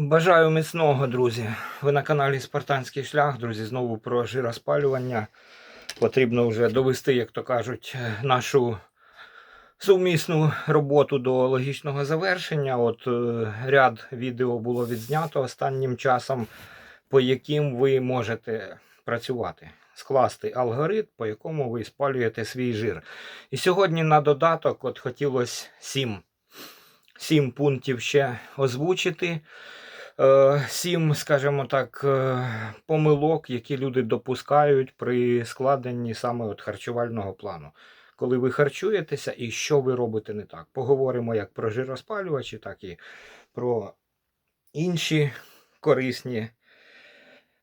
Бажаю міцного, друзі. Ви на каналі Спартанський шлях, друзі. Знову про жироспалювання. Потрібно вже довести, як то кажуть, нашу сумісну роботу до логічного завершення. От е, ряд відео було відзнято останнім часом, по яким ви можете працювати. Скласти алгоритм, по якому ви спалюєте свій жир. І сьогодні на додаток от хотілося сім, сім пунктів ще озвучити. Е, Сім, скажімо так, е, помилок, які люди допускають при складенні саме от харчувального плану. Коли ви харчуєтеся і що ви робите не так. Поговоримо як про жироспалювачі, так і про інші корисні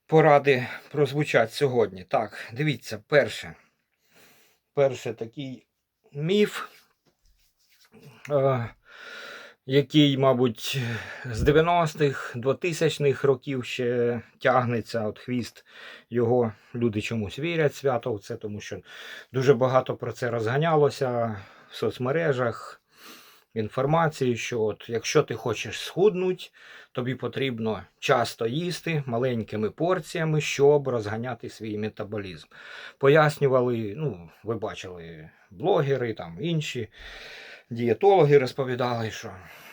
поради прозвучать сьогодні. Так, дивіться, перше. Перше такий міф. Е, який, мабуть, з 90-х, 2000-х років ще тягнеться от хвіст його. Люди чомусь вірять свято в це, тому що дуже багато про це розганялося в соцмережах. Інформації, що от якщо ти хочеш схуднути, тобі потрібно часто їсти маленькими порціями, щоб розганяти свій метаболізм. Пояснювали, ну, ви бачили, блогери, там інші дієтологи розповідали, що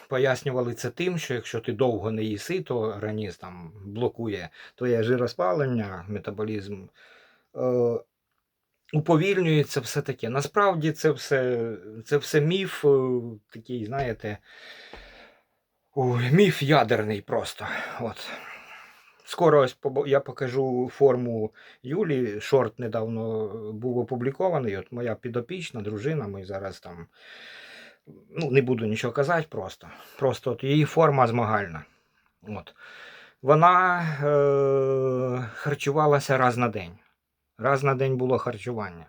пояснювали це тим, що якщо ти довго не їси, то організм там блокує твоє жироспалення, метаболізм. Е, уповільнюється все таке. Насправді це все, це все міф, е, такий, знаєте, міф ядерний просто. От. Скоро ось я покажу форму Юлі. Шорт недавно був опублікований. От моя підопічна, дружина, ми зараз там. Ну, не буду нічого казати просто. Просто от її форма змагальна. От. Вона е- харчувалася раз на день. Раз на день було харчування.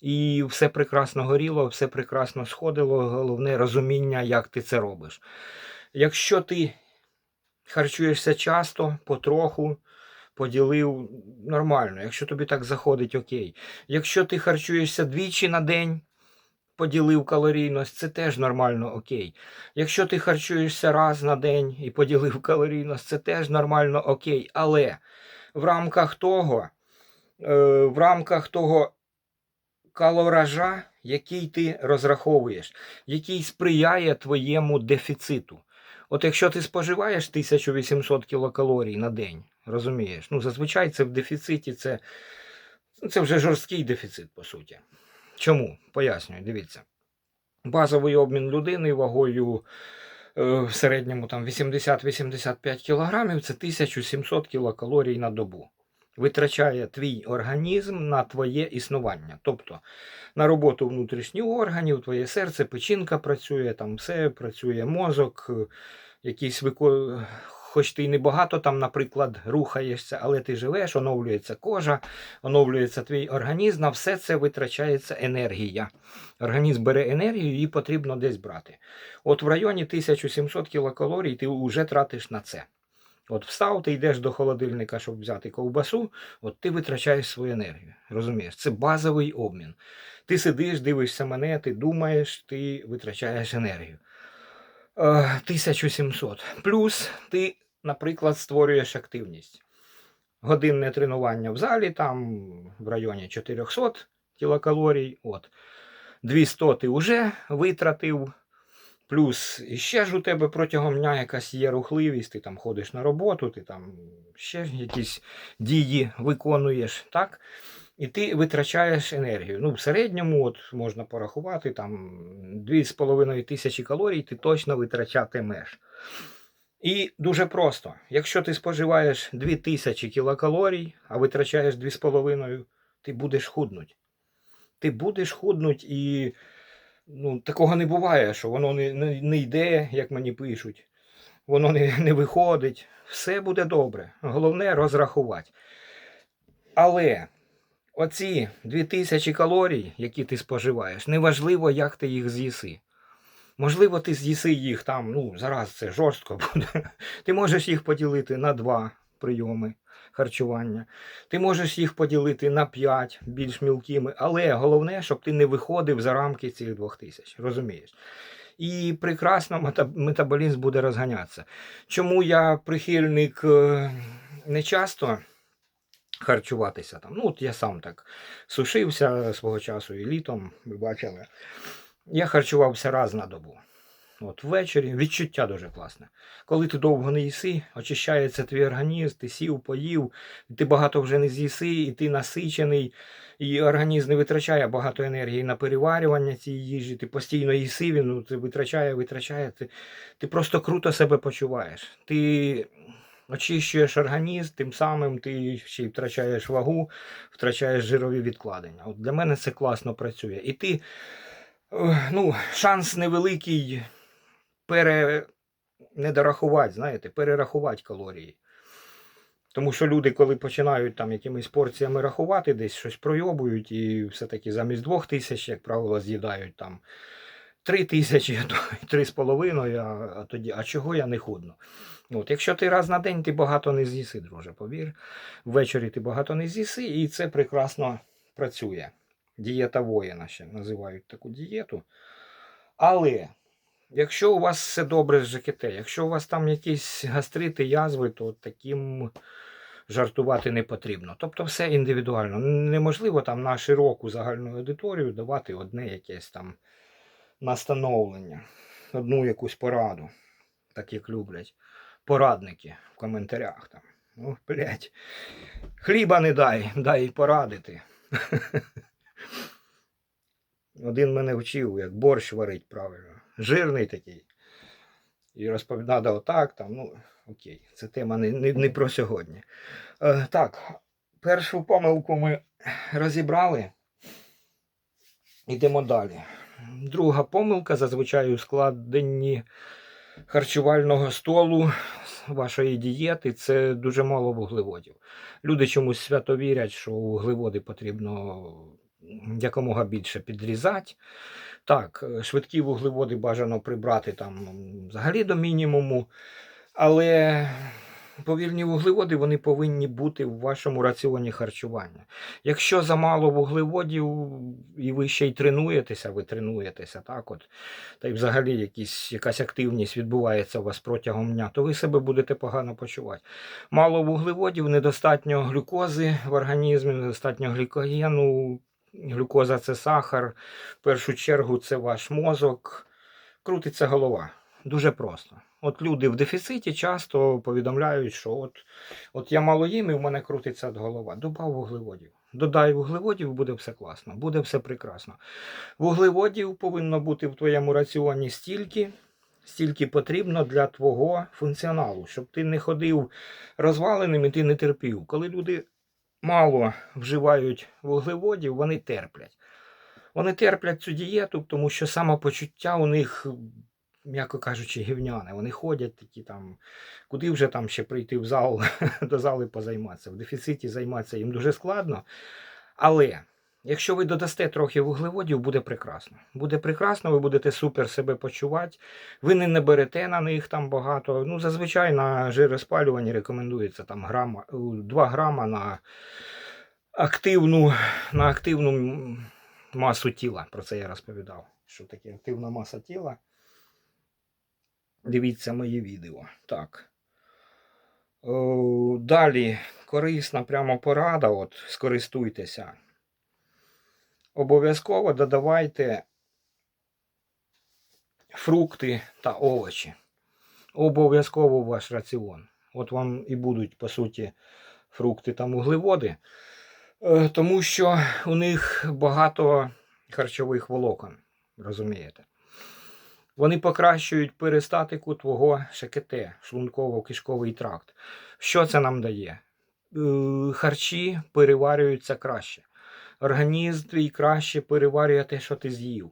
І все прекрасно горіло, все прекрасно сходило. Головне розуміння, як ти це робиш. Якщо ти харчуєшся часто, потроху, поділив нормально. Якщо тобі так заходить, окей. Якщо ти харчуєшся двічі на день, поділив калорійність, це теж нормально, окей. Якщо ти харчуєшся раз на день і поділив калорійність, це теж нормально, окей. Але в рамках того, е, в рамках того калоража, який ти розраховуєш, який сприяє твоєму дефіциту. От якщо ти споживаєш 1800 кілокалорій на день, розумієш, ну зазвичай це в дефіциті, це, це вже жорсткий дефіцит, по суті. Чому? Пояснюю, дивіться. Базовий обмін людини вагою е, в середньому там 80-85 кілограмів це 1700 кілокалорій на добу. Витрачає твій організм на твоє існування. Тобто на роботу внутрішніх органів, твоє серце, печінка працює, там все працює мозок, е, якісь вико... хоч ти й небагато там, наприклад, рухаєшся, але ти живеш, оновлюється кожа, оновлюється твій організм, на все це витрачається енергія. Організм бере енергію, її потрібно десь брати. От в районі 1700 кілокалорій ти вже тратиш на це. От встав, ти йдеш до холодильника, щоб взяти ковбасу, от ти витрачаєш свою енергію. Розумієш, це базовий обмін. Ти сидиш, дивишся мене, ти думаєш, ти витрачаєш енергію. Е, 1700. Плюс ти, наприклад, створюєш активність. Годинне тренування в залі, там в районі 400 кілокалорій. От. 200 ти вже витратив. Плюс ще ж у тебе протягом дня якась є рухливість, ти там ходиш на роботу, ти там ще якісь дії виконуєш, так? І ти витрачаєш енергію. Ну, в середньому от можна порахувати, там 2,5 тисячі калорій ти точно витрачатимеш. І дуже просто. Якщо ти споживаєш 2000 кілокалорій, а витрачаєш 2,5, ти будеш худнуть. Ти будеш худнуть і ну, такого не буває, що воно не, не, не йде, як мені пишуть. Воно не, не виходить. Все буде добре. Головне розрахувати. Але оці 2000 калорій, які ти споживаєш, неважливо, як ти їх з'їси. Можливо, ти з'їси їх там, ну, зараз це жорстко буде. Ти можеш їх поділити на два прийоми харчування. Ти можеш їх поділити на 5 більш мілкими, але головне, щоб ти не виходив за рамки цих двох тисяч. Розумієш? і прекрасно метаболізм буде розганятися. Чому я прихильник е, не часто харчуватися там? Ну, от я сам так сушився свого часу і літом, ви бачили. Я харчувався раз на добу. От ввечері відчуття дуже класне. Коли ти довго не їси, очищається твій організм, ти сів, поїв, ти багато вже не з'їси, і ти насичений, і організм не витрачає багато енергії на переварювання цієї їжі. Ти постійно їси, він ну, ти витрачає, витрачає. Ти, ти просто круто себе почуваєш. Ти очищуєш організм, тим самим ти ще й втрачаєш вагу, втрачаєш жирові відкладення. От для мене це класно працює. І ти, ну, шанс невеликий пере... не дорахувати, знаєте, перерахувати калорії. Тому що люди, коли починають там якимись порціями рахувати, десь щось пройобують і все-таки замість двох тисяч, як правило, з'їдають там три тисячі, три з половиною, а, тоді, а чого я не худну? От, якщо ти раз на день ти багато не з'їси, друже, повір. Ввечері ти багато не з'їси, і це прекрасно працює. Дієта воїна ще називають таку дієту. Але якщо у вас все добре з ЖКТ, якщо у вас там якісь гастрити, язви, то таким жартувати не потрібно. Тобто все індивідуально. Неможливо там на широку загальну аудиторію давати одне якесь там настановлення, одну якусь пораду, так як люблять порадники в коментарях. Там. Ну, блядь, хліба не дай, дай порадити. Один мене вчив, як борщ варить правильно. Жирний такий. І розповідати отак, там, ну, окей, це тема не, не, не про сьогодні. Е, так, першу помилку ми розібрали. Йдемо далі. Друга помилка зазвичай у складенні харчувального столу вашої дієти це дуже мало вуглеводів. Люди чомусь свято вірять, що вуглеводи потрібно якомога більше підрізати. Так, е, швидкі вуглеводи бажано прибрати там взагалі до мінімуму, але повільні вуглеводи вони повинні бути в вашому раціоні харчування. Якщо замало вуглеводів і ви ще й тренуєтеся, ви тренуєтеся, так от, та й взагалі якісь, якась активність відбувається у вас протягом дня, то ви себе будете погано почувати. Мало вуглеводів, недостатньо глюкози в організмі, недостатньо глікогену. Глюкоза це сахар. В першу чергу це ваш мозок. Крутиться голова. Дуже просто. От люди в дефіциті часто повідомляють, що от, от я мало їм і в мене крутиться голова. Добав вуглеводів. Додай вуглеводів, буде все класно, буде все прекрасно. Вуглеводів повинно бути в твоєму раціоні стільки, стільки потрібно для твого функціоналу, щоб ти не ходив розваленим і ти не терпів. Коли люди мало вживають вуглеводів, вони терплять. Вони терплять цю дієту, тому що самопочуття у них, м'яко кажучи, гівняне. Вони ходять такі там, куди вже там ще прийти в зал, до зали позайматися. В дефіциті займатися їм дуже складно. Але якщо ви додасте трохи вуглеводів, буде прекрасно. Буде прекрасно, ви будете супер себе почувати. Ви не наберете на них там багато. Ну, зазвичай на жироспалюванні рекомендується там грама, 2 грама на активну, на активну масу тіла. Про це я розповідав. Що таке активна маса тіла. Дивіться мої відео. Так. Далі корисна прямо порада. От, скористуйтеся. Обов'язково додавайте фрукти та овочі. Обов'язково ваш раціон. От вам і будуть, по суті, фрукти та вуглеводи, Е, тому що у них багато харчових волокон, розумієте? Вони покращують перистатику твого ШКТ, шлунково-кишковий тракт. Що це нам дає? Е, Харчі переварюються краще. Організм твій краще переварює те, що ти з'їв.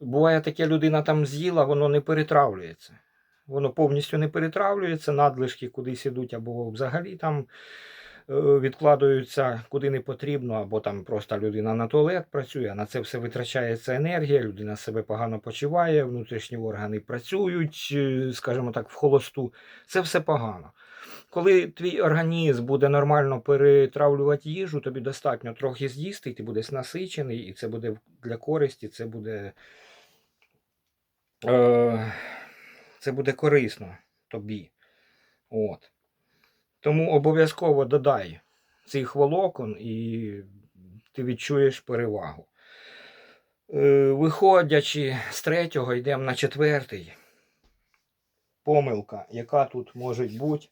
Буває таке, людина там з'їла, воно не перетравлюється. Воно повністю не перетравлюється, надлишки кудись ідуть, або взагалі там е, відкладаються куди не потрібно, або там просто людина на туалет працює, на це все витрачається енергія, людина себе погано почуває, внутрішні органи працюють, е, скажімо так, в холосту. Це все погано. Коли твій організм буде нормально перетравлювати їжу, тобі достатньо трохи з'їсти, і ти будеш насичений, і це буде для користі, це буде е, це буде корисно тобі. От. Тому обов'язково додай цих волокон і ти відчуєш перевагу. Е, Виходячи з третього, йдемо на четвертий. Помилка, яка тут може бути.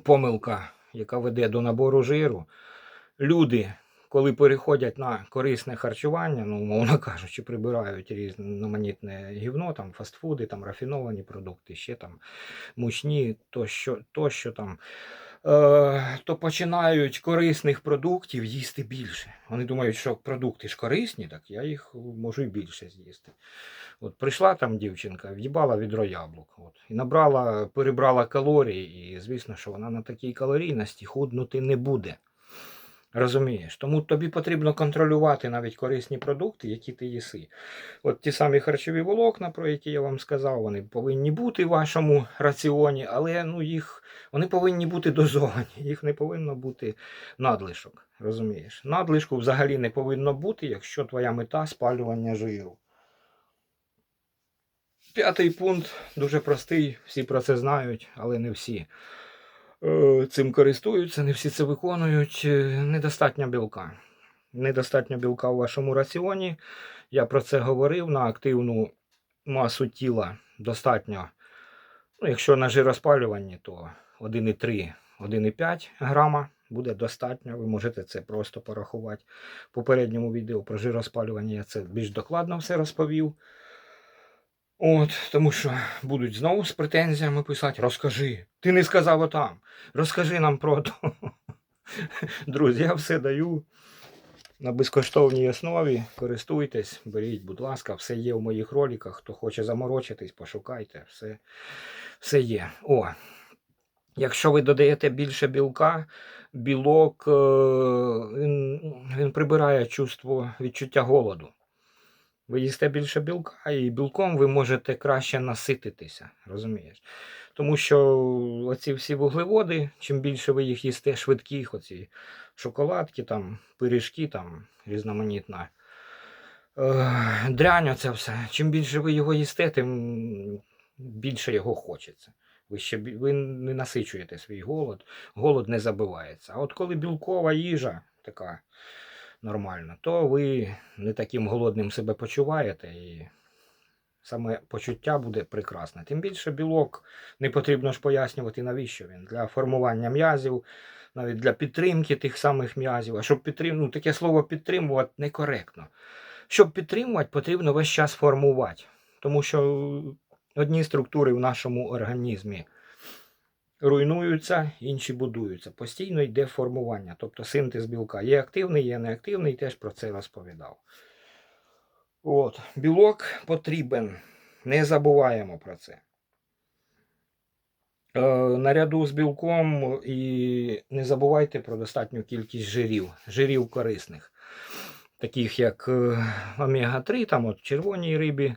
Помилка, яка веде до набору жиру. Люди, коли переходять на корисне харчування, ну, умовно кажучи, прибирають різноманітне гівно, там, фастфуди, там, рафіновані продукти, ще там мучні, тощо, тощо там, то починають корисних продуктів їсти більше. Вони думають, що продукти ж корисні, так я їх можу і більше з'їсти. От прийшла там дівчинка, в'їбала відро яблук. От, і набрала, перебрала калорії, і звісно, що вона на такій калорійності худнути не буде. Розумієш? Тому тобі потрібно контролювати навіть корисні продукти, які ти їси. От ті самі харчові волокна, про які я вам сказав, вони повинні бути в вашому раціоні, але ну, їх, вони повинні бути дозовані, їх не повинно бути надлишок. Розумієш? Надлишку взагалі не повинно бути, якщо твоя мета спалювання жиру. П'ятий пункт дуже простий, всі про це знають, але не всі цим користуються, не всі це виконують. Е, Недостатньо білка. Недостатньо білка у вашому раціоні. Я про це говорив на активну масу тіла достатньо. Ну, якщо на жироспалюванні, то 1,3, 1,5 грама буде достатньо. Ви можете це просто порахувати. В попередньому відео про жироспалювання я це більш докладно все розповів. От, тому що будуть знову з претензіями писати: розкажи, ти не сказав отам, розкажи нам про то. Друзі, я все даю на безкоштовній основі. Користуйтесь, беріть, будь ласка, все є в моїх роликах. Хто хоче заморочитись, пошукайте, все, все є. О, якщо ви додаєте більше білка, білок е, він, він прибирає чувство відчуття голоду. Ви їсте більше білка, і білком ви можете краще насититися, розумієш? Тому що оці всі вуглеводи, чим більше ви їх їсте швидких, оці шоколадки, там, пиріжки, там, різноманітна е, дрянь, оце все. Чим більше ви його їсте, тим більше його хочеться. Ви ще ви не насичуєте свій голод, голод не забивається. А от коли білкова їжа така нормальна, то ви не таким голодним себе почуваєте і саме почуття буде прекрасне. Тим більше білок не потрібно ж пояснювати, навіщо він. Для формування м'язів, навіть для підтримки тих самих м'язів. А щоб підтримувати, ну, таке слово підтримувати некоректно. Щоб підтримувати, потрібно весь час формувати. Тому що одні структури в нашому організмі руйнуються, інші будуються. Постійно йде формування, тобто синтез білка. Є активний, є неактивний, теж про це розповідав. От, білок потрібен. Не забуваємо про це. Е, наряду з білком і не забувайте про достатню кількість жирів, жирів корисних, таких як е, омега-3, там от червоній рибі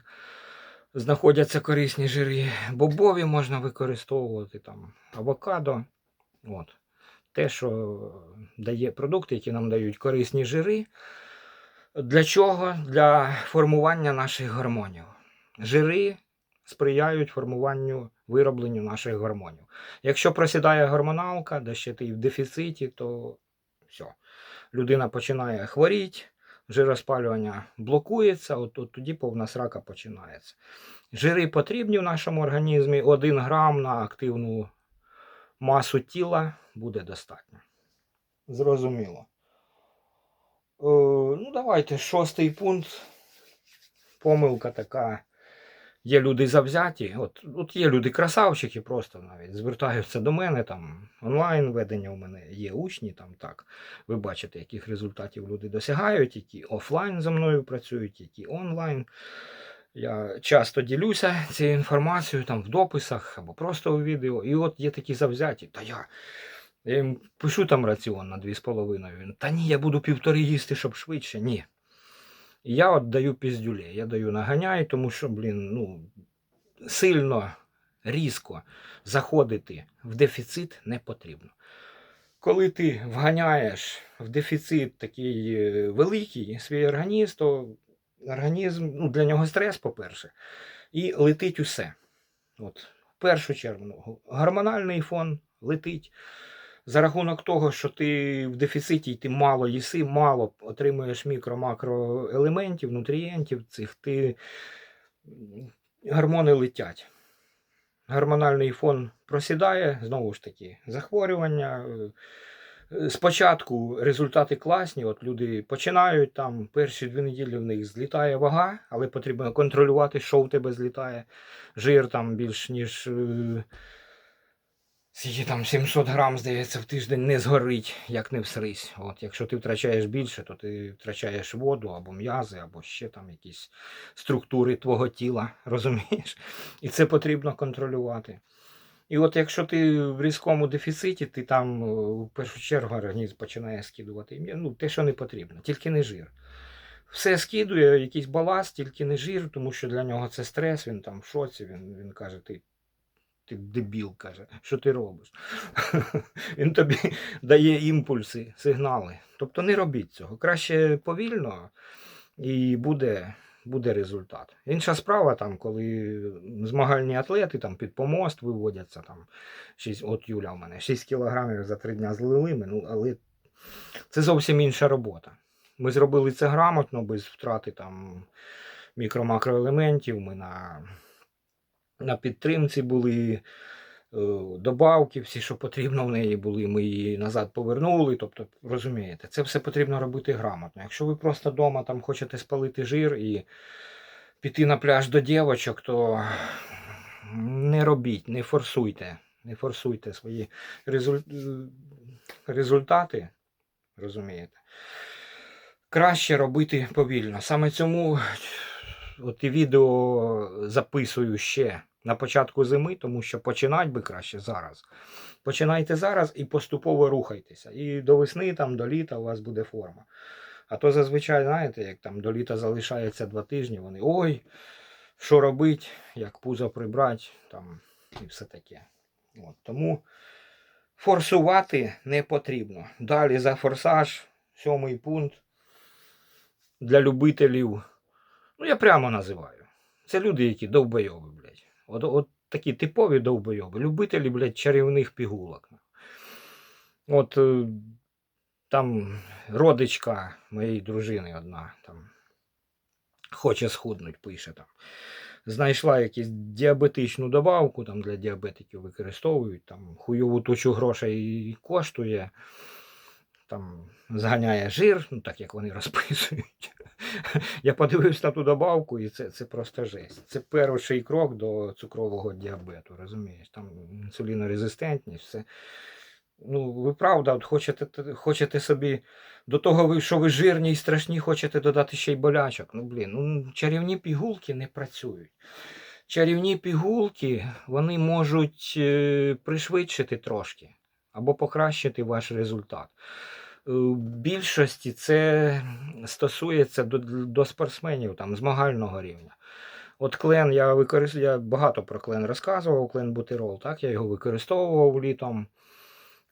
знаходяться корисні жири. Бобові можна використовувати, там, авокадо. От. Те, що дає продукти, які нам дають корисні жири. Для чого? Для формування наших гормонів. Жири сприяють формуванню виробленню наших гормонів. Якщо просідає гормоналка, де ще ти в дефіциті, то все. Людина починає хворіти, жироспалювання блокується, от, от тоді повна срака починається. Жири потрібні в нашому організмі, 1 грам на активну масу тіла буде достатньо. Зрозуміло. Е, ну, давайте шостий пункт. Помилка така. Є люди завзяті. От, от є люди красавчики, просто навіть звертаються до мене там онлайн ведення у мене є учні. Там так. Ви бачите, яких результатів люди досягають, які офлайн зі мною працюють, які онлайн. Я часто ділюся цією інформацією там в дописах або просто у відео. І от є такі завзяті. Та я, я їм пишу там раціон на 2,5. Він, Та ні, я буду півтори їсти, щоб швидше. Ні. Я от даю піздюлі, я даю наганяй, тому що, блін, ну, сильно, різко заходити в дефіцит не потрібно. Коли ти вганяєш в дефіцит такий е, великий свій організм, то організм, ну, для нього стрес, по-перше, і летить усе. От, в першу чергу, ну, гормональний фон летить. За рахунок того, що ти в дефіциті і ти мало їси, мало отримуєш мікро-макроелементів, нутрієнтів цих, ти гормони летять. Гормональний фон просідає, знову ж таки, захворювання. е, Спочатку результати класні, от люди починають там перші дві неділі в них злітає вага, але потрібно контролювати, що в тебе злітає. Жир там більш ніж е, скільки там 700 грам, здається, в тиждень не згорить, як не всрись. От, якщо ти втрачаєш більше, то ти втрачаєш воду або м'язи, або ще там якісь структури твого тіла, розумієш? І це потрібно контролювати. І от якщо ти в різкому дефіциті, ти там е, в першу чергу організм починає скидувати ну, те, що не потрібно, тільки не жир. Все скидує, якийсь баласт, тільки не жир, тому що для нього це стрес, він там в шоці, він, він каже, ти, ти дебіл, каже, що ти робиш? він тобі дає імпульси, сигнали. Тобто не робіть цього. Краще повільно і буде, буде результат. Інша справа, там, коли змагальні атлети там, під помост виводяться, там, 6, от Юля у мене 6 кілограмів за 3 дня злили, ну, але це зовсім інша робота. Ми зробили це грамотно, без втрати там, мікро-макроелементів. Ми на, на підтримці були. е, Добавки, всі, що потрібно в неї були, ми її назад повернули. Тобто, розумієте, це все потрібно робити грамотно. Якщо ви просто вдома там хочете спалити жир і піти на пляж до дівочок, то не робіть, не форсуйте, не форсуйте свої резуль- результати. Розумієте? Краще робити повільно. Саме цьому от і відео записую ще на початку зими, тому що починати би краще зараз. Починайте зараз і поступово рухайтеся. І до весни, там, до літа у вас буде форма. А то зазвичай, знаєте, як там до літа залишається два тижні, вони ой, що робить, як пузо прибрати, там і все таке. От, тому форсувати не потрібно. Далі за форсаж, сьомий пункт для любителів. Ну, я прямо називаю. Це люди, які довбойоби, блядь. От, от такі типові довбойоби. Любителі, блядь, чарівних пігулок. От е, там родичка моєї дружини одна там хоче схуднуть, пише там. Знайшла якусь діабетичну добавку, там для діабетиків використовують, там хуйову тучу грошей коштує, там зганяє жир, ну так як вони розписують. Я подивився на ту добавку, і це, це просто жесть. Це перший крок до цукрового діабету, розумієш? Там інсулінорезистентність, все. Ну, ви правда, от хочете, хочете собі до того, що ви жирні і страшні, хочете додати ще й болячок. Ну, блін, ну чарівні пігулки не працюють. Чарівні пігулки вони можуть е, пришвидшити трошки або покращити ваш результат. Е, В більшості це стосується до, до спортсменів там, змагального рівня. От клен я використовую, я багато про клен розказував, клен бутирол, так, я його використовував літом.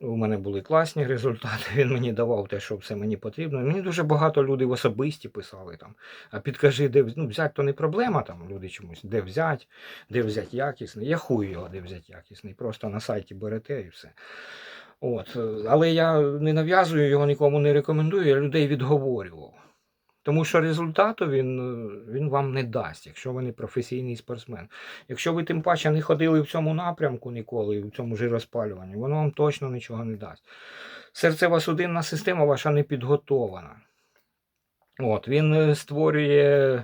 У мене були класні результати, він мені давав те, що все мені потрібно. Мені дуже багато людей в особисті писали там. А підкажи, де ну, взяти, то не проблема, там люди чомусь, де взяти, де взяти якісний. Я хую його, де взяти якісний. Просто на сайті берете і все. От. Але я не нав'язую його нікому не рекомендую, я людей відговорював. Тому що результату він, е, він вам не дасть, якщо ви не професійний спортсмен. Якщо ви тим паче не ходили в цьому напрямку ніколи, в цьому жироспалюванні, воно вам точно нічого не дасть. Серцево-судинна система ваша не підготована. От, він е, створює,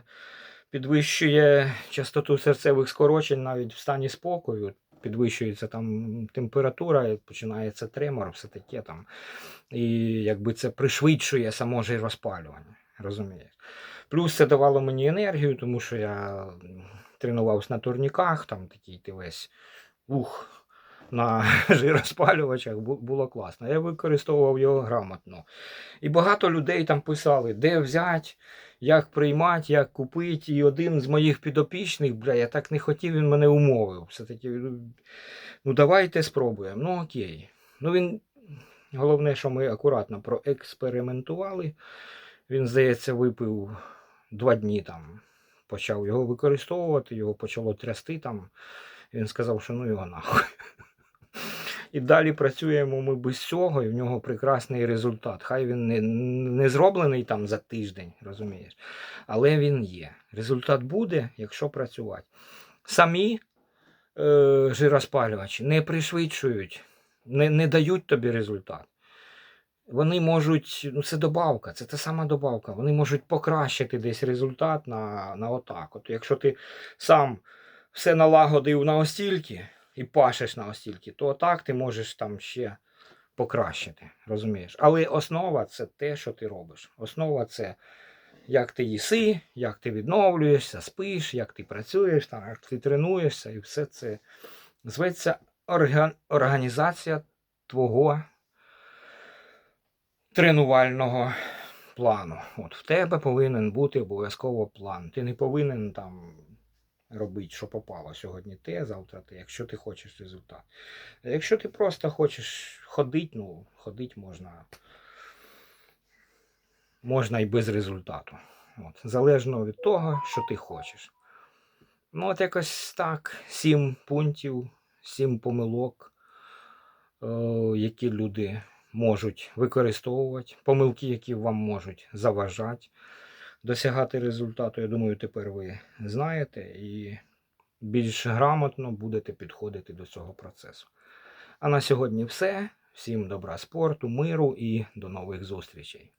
підвищує частоту серцевих скорочень навіть в стані спокою. Підвищується там температура, починається тремор, все таке там. І якби це пришвидшує само жироспалювання. Розумієш? Плюс це давало мені енергію, тому що я тренувався на турніках, там такий ти весь ух, на жироспалювачах було класно. Я використовував його грамотно. І багато людей там писали, де взяти, як приймати, як купити. І один з моїх підопічних, бля, я так не хотів, він мене умовив. Все-таки, ну, ну давайте спробуємо. Ну окей. Ну він, головне, що ми акуратно проекспериментували. Він, здається, випив два дні там почав його використовувати, його почало трясти там. Він сказав, що ну його нахуй. І далі працюємо ми без цього, і в нього прекрасний результат. Хай він не, не зроблений там за тиждень, розумієш, але він є. Результат буде, якщо працювати. Самі е, жироспалювачі не пришвидшують, не, не дають тобі результат. Вони можуть, ну це добавка, це та сама добавка. Вони можуть покращити десь результат на, на отак. От якщо ти сам все налагодив на остільки і пашеш на остільки, то отак ти можеш там ще покращити. Розумієш? Але основа це те, що ти робиш. Основа це як ти їси, як ти відновлюєшся, спиш, як ти працюєш, там, як ти тренуєшся, і все це зветься орга- організація твого тренувального плану. От в тебе повинен бути обов'язково план. Ти не повинен там робити, що попало сьогодні те, завтра те, якщо ти хочеш результат. Якщо ти просто хочеш ходити, ну, ходити можна. Можна і без результату. От, залежно від того, що ти хочеш. Ну, от якось так. Сім пунктів, сім помилок, е, які люди можуть використовувати, помилки, які вам можуть заважати досягати результату. Я думаю, тепер ви знаєте і більш грамотно будете підходити до цього процесу. А на сьогодні все. Всім добра спорту, миру і до нових зустрічей.